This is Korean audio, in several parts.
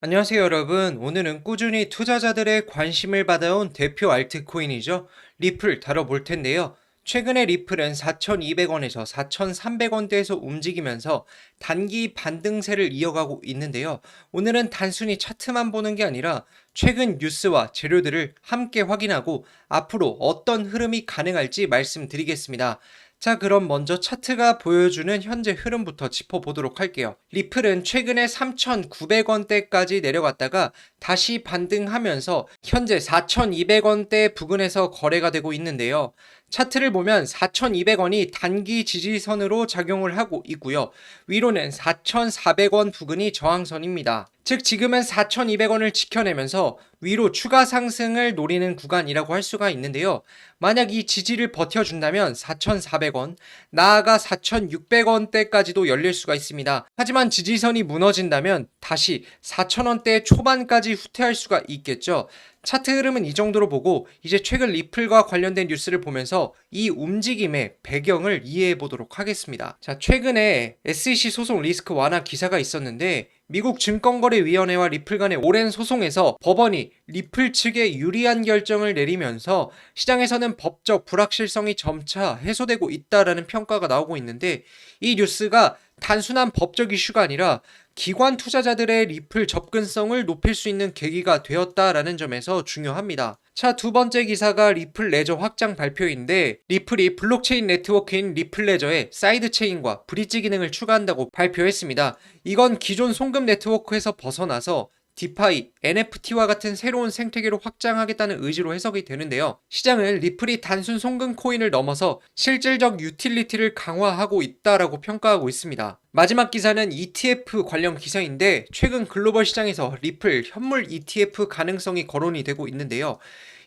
안녕하세요 여러분. 오늘은 꾸준히 투자자들의 관심을 받아온 대표 알트코인이죠. 리플 다뤄볼 텐데요. 최근에 리플은 4,200원에서 4,300원대에서 움직이면서 단기 반등세를 이어가고 있는데요. 오늘은 단순히 차트만 보는 게 아니라 최근 뉴스와 재료들을 함께 확인하고 앞으로 어떤 흐름이 가능할지 말씀드리겠습니다 자, 그럼 먼저 차트가 보여주는 현재 흐름부터 짚어보도록 할게요. 리플은 최근에 3,900원대까지 내려갔다가 다시 반등하면서 현재 4,200원대 부근에서 거래가 되고 있는데요. 차트를 보면 4,200원이 단기 지지선으로 작용을 하고 있고요. 위로는 4,400원 부근이 저항선입니다. 즉 지금은 4,200원을 지켜내면서 위로 추가 상승을 노리는 구간이라고 할 수가 있는데요. 만약 이 지지를 버텨준다면 4,400원, 나아가 4,600원대까지도 열릴 수가 있습니다. 하지만 지지선이 무너진다면 다시 4,000원대 초반까지 후퇴할 수가 있겠죠. 차트 흐름은 이 정도로 보고 이제 최근 리플과 관련된 뉴스를 보면서 이 움직임의 배경을 이해해 보도록 하겠습니다. 자, 최근에 SEC 소송 리스크 완화 기사가 있었는데 미국 증권거래위원회와 리플 간의 오랜 소송에서 법원이 리플 측에 유리한 결정을 내리면서 시장에서는 법적 불확실성이 점차 해소되고 있다라는 평가가 나오고 있는데 이 뉴스가 단순한 법적 이슈가 아니라 기관 투자자들의 리플 접근성을 높일 수 있는 계기가 되었다라는 점에서 중요합니다. 자, 두 번째 기사가 리플 레저 확장 발표인데 리플이 블록체인 네트워크인 리플 레저에 사이드 체인과 브릿지 기능을 추가한다고 발표했습니다. 이건 기존 송금 네트워크에서 벗어나서 디파이, NFT와 같은 새로운 생태계로 확장하겠다는 의지로 해석이 되는데요. 시장은 리플이 단순 송금 코인을 넘어서 실질적 유틸리티를 강화하고 있다라고 평가하고 있습니다. 마지막 기사는 ETF 관련 기사인데 최근 글로벌 시장에서 리플 현물 ETF 가능성이 거론이 되고 있는데요.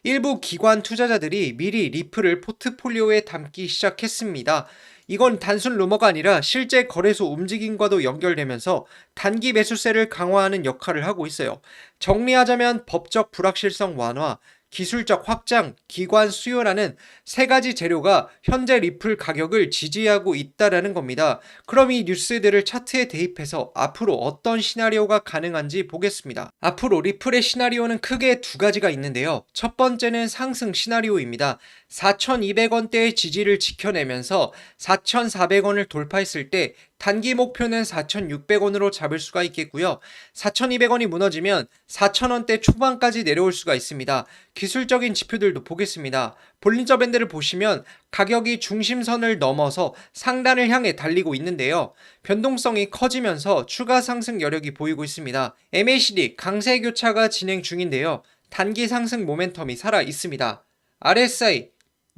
일부 기관 투자자들이 미리 리플을 포트폴리오에 담기 시작했습니다. 이건 단순 루머가 아니라 실제 거래소 움직임과도 연결되면서 단기 매수세를 강화하는 역할을 하고 있어요. 정리하자면 법적 불확실성 완화, 기술적 확장, 기관 수요라는 세 가지 재료가 현재 리플 가격을 지지하고 있다라는 겁니다. 그럼 이 뉴스들을 차트에 대입해서 앞으로 어떤 시나리오가 가능한지 보겠습니다. 앞으로 리플의 시나리오는 크게 두 가지가 있는데요. 첫 번째는 상승 시나리오입니다. 4,200원대의 지지를 지켜내면서 4,400원을 돌파했을 때 단기 목표는 4,600원으로 잡을 수가 있겠고요. 4,200원이 무너지면 4,000원대 초반까지 내려올 수가 있습니다. 기술적인 지표들도 보겠습니다. 볼린저 밴드를 보시면 가격이 중심선을 넘어서 상단을 향해 달리고 있는데요. 변동성이 커지면서 추가 상승 여력이 보이고 있습니다. MACD 강세 교차가 진행 중인데요. 단기 상승 모멘텀이 살아 있습니다. RSI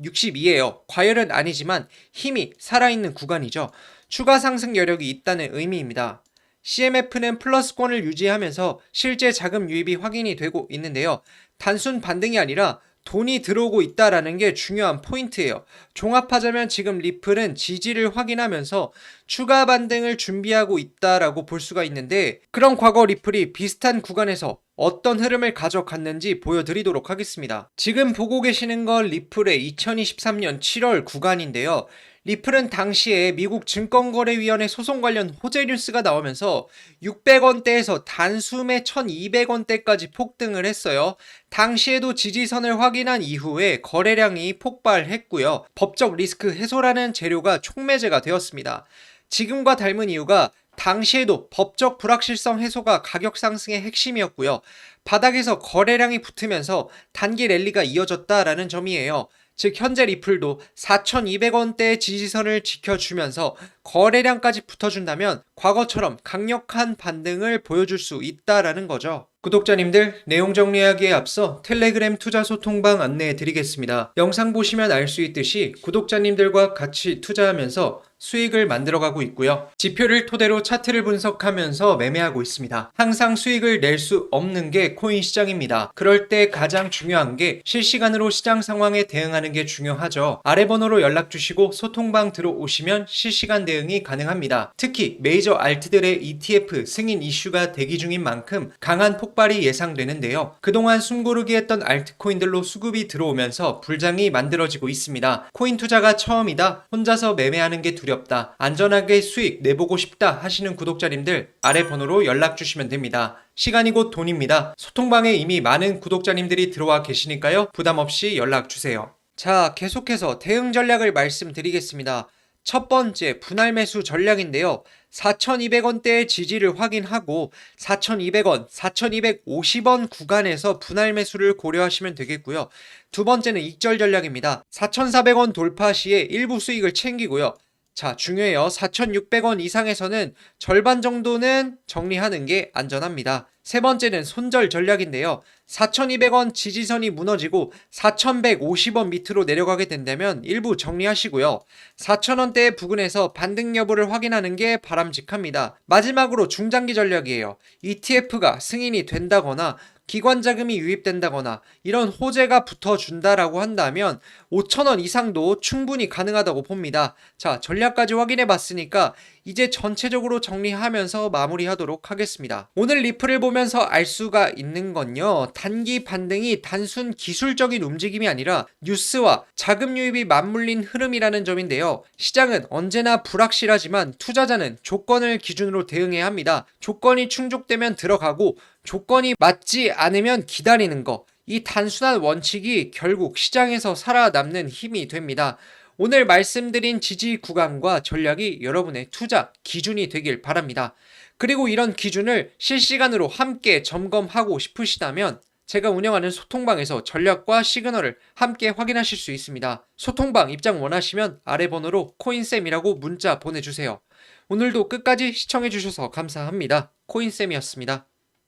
62예요. 과열은 아니지만 힘이 살아있는 구간이죠. 추가 상승 여력이 있다는 의미입니다. CMF는 플러스권을 유지하면서 실제 자금 유입이 확인이 되고 있는데요. 단순 반등이 아니라 돈이 들어오고 있다라는 게 중요한 포인트예요. 종합하자면 지금 리플은 지지를 확인하면서 추가 반등을 준비하고 있다라고 볼 수가 있는데 그런 과거 리플이 비슷한 구간에서 어떤 흐름을 가져갔는지 보여드리도록 하겠습니다. 지금 보고 계시는 건 리플의 2023년 7월 구간인데요. 리플은 당시에 미국 증권거래위원회 소송 관련 호재 뉴스가 나오면서 600원대에서 단숨에 1200원대까지 폭등을 했어요. 당시에도 지지선을 확인한 이후에 거래량이 폭발했고요. 법적 리스크 해소라는 재료가 촉매제가 되었습니다. 지금과 닮은 이유가 당시에도 법적 불확실성 해소가 가격 상승의 핵심이었고요. 바닥에서 거래량이 붙으면서 단기 랠리가 이어졌다라는 점이에요. 즉 현재 리플도 4,200원대 지지선을 지켜주면서 거래량까지 붙어준다면 과거처럼 강력한 반등을 보여줄 수 있다라는 거죠. 구독자님들 내용 정리하기에 앞서 텔레그램 투자 소통방 안내해 드리겠습니다. 영상 보시면 알 수 있듯이 구독자님들과 같이 투자하면서 수익을 만들어가고 있고요. 지표를 토대로 차트를 분석하면서 매매하고 있습니다. 항상 수익을 낼 수 없는 게 코인 시장입니다. 그럴 때 가장 중요한 게 실시간으로 시장 상황에 대응하는 게 중요하죠. 아래 번호로 연락 주시고 소통방 들어오시면 실시간 대응이 가능합니다. 특히 메이저 알트들의 ETF 승인 이슈가 대기 중인 만큼 강한 폭발이 예상되는데요. 그동안 숨고르기 했던 알트코인들로 수급이 들어오면서 불장이 만들어지고 있습니다. 코인 투자가 처음이다 혼자서 매매하는 게 두렵 두렵다. 안전하게 수익 내보고 싶다 하시는 구독자님들 아래 번호로 연락 주시면 됩니다. 시간이 곧 돈입니다. 소통방에 이미 많은 구독자님들이 들어와 계시니까요. 부담 없이 연락 주세요. 자, 계속해서 대응 전략을 말씀드리겠습니다. 첫 번째 분할 매수 전략인데요. 4,200원대의 지지를 확인하고 4,200원, 4,250원 구간에서 분할 매수를 고려하시면 되겠고요. 두 번째는 익절 전략입니다. 4,400원 돌파 시에 일부 수익을 챙기고요. 자, 중요해요. 4,600원 이상에서는 절반 정도는 정리하는 게 안전합니다. 세 번째는 손절 전략인데요. 4,200원 지지선이 무너지고 4,150원 밑으로 내려가게 된다면 일부 정리하시고요. 4,000원대 부근에서 반등 여부를 확인하는 게 바람직합니다. 마지막으로 중장기 전략이에요. ETF가 승인이 된다거나 기관 자금이 유입된다거나 이런 호재가 붙어준다라고 한다면 5천원 이상도 충분히 가능하다고 봅니다. 자, 전략까지 확인해 봤으니까 이제 전체적으로 정리하면서 마무리하도록 하겠습니다. 오늘 리플을 보면서 알 수가 있는 건요. 단기 반등이 단순 기술적인 움직임이 아니라 뉴스와 자금 유입이 맞물린 흐름이라는 점인데요. 시장은 언제나 불확실하지만 투자자는 조건을 기준으로 대응해야 합니다. 조건이 충족되면 들어가고 조건이 맞지 않으면 기다리는 거. 이 단순한 원칙이 결국 시장에서 살아남는 힘이 됩니다. 오늘 말씀드린 지지 구간과 전략이 여러분의 투자 기준이 되길 바랍니다. 그리고 이런 기준을 실시간으로 함께 점검하고 싶으시다면 제가 운영하는 소통방에서 전략과 시그널을 함께 확인하실 수 있습니다. 소통방 입장 원하시면 아래 번호로 코인쌤이라고 문자 보내주세요. 오늘도 끝까지 시청해주셔서 감사합니다. 코인쌤이었습니다.